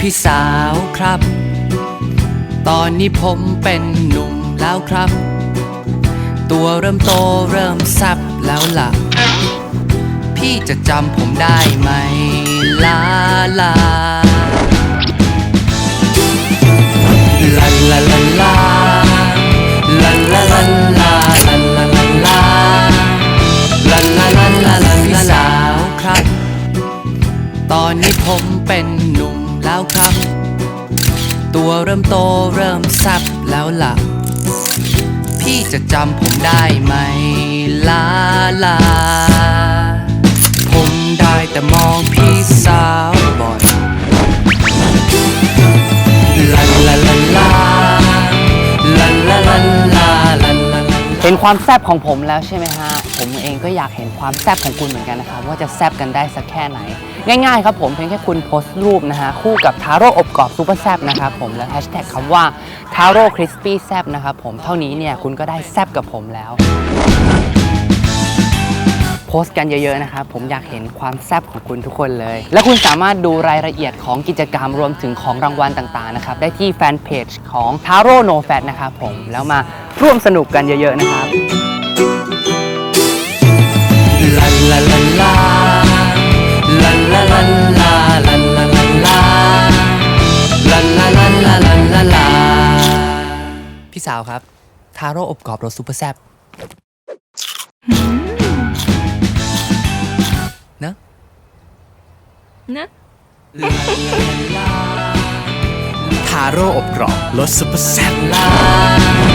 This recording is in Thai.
พี่สาวครับ ตอนนี้ผมเป็นหนุ่มแล้วครับ ตัวเริ่มโตเริ่มซับแล้วล่ะ พี่จะจำผมได้ไหมลาลาลาลาลาลาลาลาลาลาลาลาลาลาลาลาลาลาลาพี่สาวครับ ตอนนี้ผมเป็นหนุ่ม แล้วครับ ตัวเริ่มโตเริ่มซับแล้วล่ะ พี่จะจำผมได้ไหมลาลา ผมได้แต่มองพี่สาวบ่อยลาลาลาลาลาลาลาลาลาลา เห็นความแซบของผมแล้วใช่ไหมฮะ ผมเองก็อยากเห็นความแซบของคุณเหมือนกันนะครับ ว่าจะแซบกันได้สักแค่ไหน ง่ายๆครับผมเพียงแค่คุณโพสต์รูปนะฮะคู่กับทาโร่อบกรอบซูเปอร์แซบนะครับผมและแฮชแท็กคำว่าทาโร่คริสปี้แซบนะครับผมเท่านี้เนี่ยคุณก็ได้แซบกับผมแล้วโพสต์กันเยอะๆ นะครับ ผมอยากเห็นความแซ่บของคุณทุกคนเลย และคุณสามารถดูรายละเอียดของกิจกรรมรวมถึงของรางวัลต่างๆ นะครับ ได้ที่แฟนเพจของ Taro No Fat นะครับผม แล้วมาร่วมสนุกกันเยอะๆ นะครับ พี่สาวครับ ทาโร่อบกรอบรสซูเปอร์แซ่บเนอะนะทาโร่อบกรอบรสซุปเปอร์แซ่บ